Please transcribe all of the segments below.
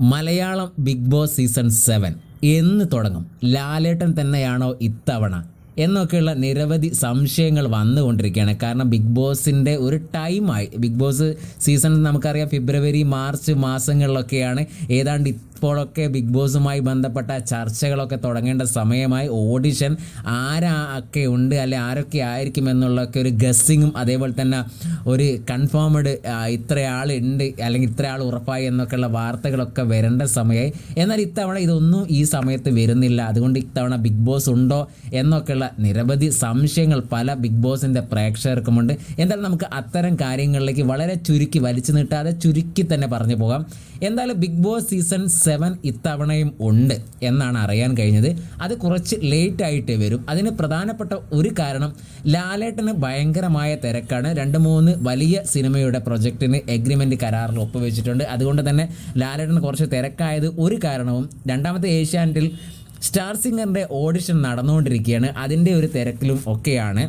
Malayalam Bigg Boss season seven എന്ന് തുടങ്ങും. ലാലേട്ടൻ തന്നെയാണോ ഇത്തവണ? എന്നൊക്കെയുള്ള നിരവധി സംശയങ്ങൾ വന്നുകൊണ്ടിരിക്കുകയാണ്. കാരണം ബിഗ് ബോസിന്റെ ഒരു ടൈമായി ബിഗ് ബോസ് സീസൺ നമുക്കറിയാം ഫെബ്രുവരി മാർച്ച് മാസങ്ങളിലൊക്കെയാണ് ഏതാണ്ട് ഇപ്പോഴൊക്കെ ബിഗ് ബോസുമായി ബന്ധപ്പെട്ട ചർച്ചകളൊക്കെ തുടങ്ങേണ്ട സമയമായി. ഓഡിഷൻ ആരൊക്കെ ഉണ്ട്? അല്ലെ ആരൊക്കെ ആയിരിക്കും എന്നുള്ളൊക്കെ ഒരു ഗസ്സിങ്ങും അതേപോലെ തന്നെ ഒരു കൺഫേംഡ് ഇത്രയാൾ ഉണ്ട് അല്ലെങ്കിൽ ഇത്രയാൾ ഉറപ്പായി എന്നൊക്കെയുള്ള വാർത്തകളൊക്കെ വരേണ്ട സമയമായി. എന്നാൽ ഇത്തവണ ഇതൊന്നും ഈ സമയത്ത് വരുന്നില്ല. അതുകൊണ്ട് ഇത്തവണ ബിഗ് ബോസ് ഉണ്ടോ എന്നൊക്കെയുള്ള നിരവധി സംശയങ്ങൾ പല ബിഗ് ബോസിന്റെ പ്രേക്ഷകർക്കുമുണ്ട്. എന്തായാലും നമുക്ക് അത്തരം കാര്യങ്ങളിലേക്ക് വളരെ ചുരുക്കി വലിച്ചു നീട്ടാതെ ചുരുക്കി തന്നെ പറഞ്ഞു പോകാം. എന്തായാലും ബിഗ് ബോസ് സീസൺ സെവൻ ഇത്തവണയും ഉണ്ട് എന്നാണ് അറിയാൻ കഴിഞ്ഞത്. അത് കുറച്ച് ലേറ്റ് ആയിട്ട് വരും. അതിന് പ്രധാനപ്പെട്ട ഒരു കാരണം ലാലേട്ടന് ഭയങ്കരമായ തിരക്കാണ്. രണ്ട് മൂന്ന് വലിയ സിനിമയുടെ പ്രൊജക്റ്റിന് എഗ്രിമെന്റ് കരാറിൽ ഒപ്പുവെച്ചിട്ടുണ്ട്. അതുകൊണ്ട് തന്നെ ലാലേട്ടന് കുറച്ച് തിരക്കായത് ഒരു കാരണവും രണ്ടാമത്തെ ഏഷ്യാനെറ്റിൽ സ്റ്റാർ സിംഗറിന്റെ ഓഡിഷൻ നടന്നുകൊണ്ടിരിക്കുകയാണ്. അതിന്റെ ഒരു തിരക്കിലും ഒക്കെയാണ്.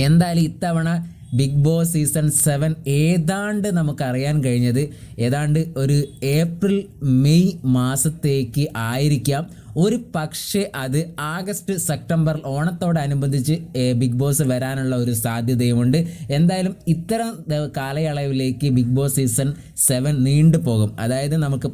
എന്തായാലും ഇത്തവണ ബിഗ് ബോസ് സീസൺ സെവൻ ഏതാണ്ട് നമുക്കറിയാൻ കഴിഞ്ഞത് ഏതാണ്ട് ഒരു ഏപ്രിൽ മെയ് മാസത്തേക്ക് ആയിരിക്കാം. ഒരു പക്ഷേ അത് ആഗസ്റ്റ് സെപ്റ്റംബർ ഓണത്തോടനുബന്ധിച്ച് ബിഗ് ബോസ് വരാനുള്ള ഒരു സാധ്യതയുമുണ്ട്. എന്തായാലും ഇത്തരം കാലയളവിലേക്ക് ബിഗ് ബോസ് സീസൺ സെവൻ നീണ്ടു പോകും. അതായത് നമുക്ക്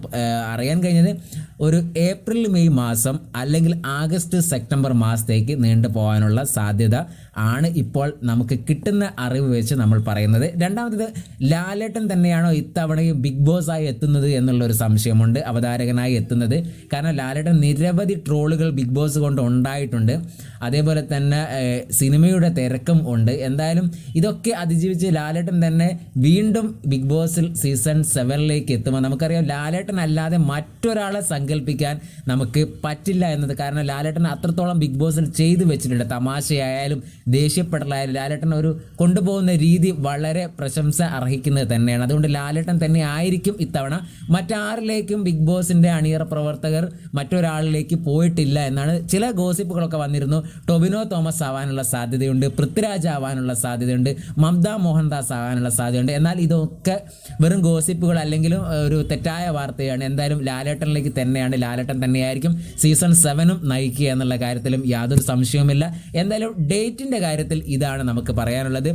അറിയാൻ കഴിഞ്ഞത് ഒരു ഏപ്രിൽ മെയ് മാസം അല്ലെങ്കിൽ ആഗസ്റ്റ് സെപ്റ്റംബർ മാസത്തേക്ക് നീണ്ടു പോകാനുള്ള സാധ്യത ആണ് ഇപ്പോൾ നമുക്ക് കിട്ടുന്ന അറിവ് വെച്ച് നമ്മൾ പറയുന്നത്. രണ്ടാമത്തത് ലാലേട്ടൻ തന്നെയാണോ ഇത്തവണയും ബിഗ് ബോസ് ആയി എത്തുന്നത് എന്നുള്ളൊരു സംശയമുണ്ട് അവതാരകനായി എത്തുന്നത്. കാരണം ലാലേട്ടൻ നിരവധി ട്രോളുകൾ ബിഗ് ബോസ് കൊണ്ട് ഉണ്ടായിട്ടുണ്ട്. അതേപോലെ തന്നെ സിനിമയുടെ തിരക്കും ഉണ്ട്. എന്തായാലും ഇതൊക്കെ അതിജീവിച്ച് ലാലേട്ടൻ തന്നെ വീണ്ടും ബിഗ് ബോസിൽ സീസൺ സെവനിലേക്ക് എത്തുമ്പോൾ നമുക്കറിയാം. ലാലേട്ടൻ അല്ലാതെ മറ്റൊരാളെ സങ്കല്പിക്കാൻ നമുക്ക് പറ്റില്ല എന്നത് കാരണം ലാലേട്ടൻ അത്രത്തോളം ബിഗ് ബോസിൽ ചെയ്തു വെച്ചിട്ടുണ്ട്. തമാശയായാലും ദേഷ്യപ്പെടലായാലും ലാലേട്ടൻ ഒരു കൊണ്ടുപോകുന്ന രീതി വളരെ പ്രശംസ അർഹിക്കുന്നത് തന്നെയാണ്. അതുകൊണ്ട് ലാലേട്ടൻ തന്നെ ആയിരിക്കും ഇത്തവണ മറ്റാരിലേക്കും ബിഗ് ബോസിന്റെ അണിയറ പ്രവർത്തകർ മറ്റൊരാളിലേക്ക് പോയിട്ടില്ല എന്നാണ് ചില ഗോസിപ്പുകളൊക്കെ വന്നിരുന്നു. ടൊബിനോ തോമസ് ആവാനുള്ള സാധ്യതയുണ്ട് പൃഥ്വിരാജ് ആവാനുള്ള സാധ്യതയുണ്ട് മമത മോഹൻദാസ് ആവാനുള്ള സാധ്യതയുണ്ട്. എന്നാൽ ഇതൊക്കെ വെറും ഗോസിപ്പുകൾ അല്ലെങ്കിലും ഒരു തെറ്റായ വാർത്തയാണ്. എന്തായാലും ലാലേട്ടനിലേക്ക് തന്നെയാണ് ലാലേട്ടൻ തന്നെയായിരിക്കും സീസൺ സെവനും നയിക്കുക എന്നുള്ള കാര്യത്തിലും യാതൊരു സംശയവുമില്ല. എന്തായാലും ഡേറ്റിന്റെ കാര്യത്തിൽ ഇതാണ് നമുക്ക് പറയാനുള്ളത്.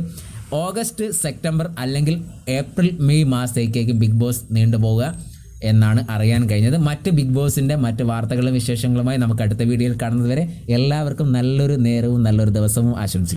ഓഗസ്റ്റ് സെപ്റ്റംബർ അല്ലെങ്കിൽ ഏപ്രിൽ മെയ് മാസത്തേക്ക് ബിഗ് ബോസ് നീണ്ടുപോവുക. എന്നാണ് അറിയാൻ കഴിഞ്ഞത്. മറ്റ് ബിഗ് ബോസിന്റെ മറ്റ് വാർത്തകളും വിശേഷങ്ങളുമായി നമുക്ക് അടുത്ത വീഡിയോയിൽ കാണുന്നതുവരെ എല്ലാവർക്കും നല്ലൊരു നേരവും നല്ലൊരു ദിവസവും ആശംസിക്കും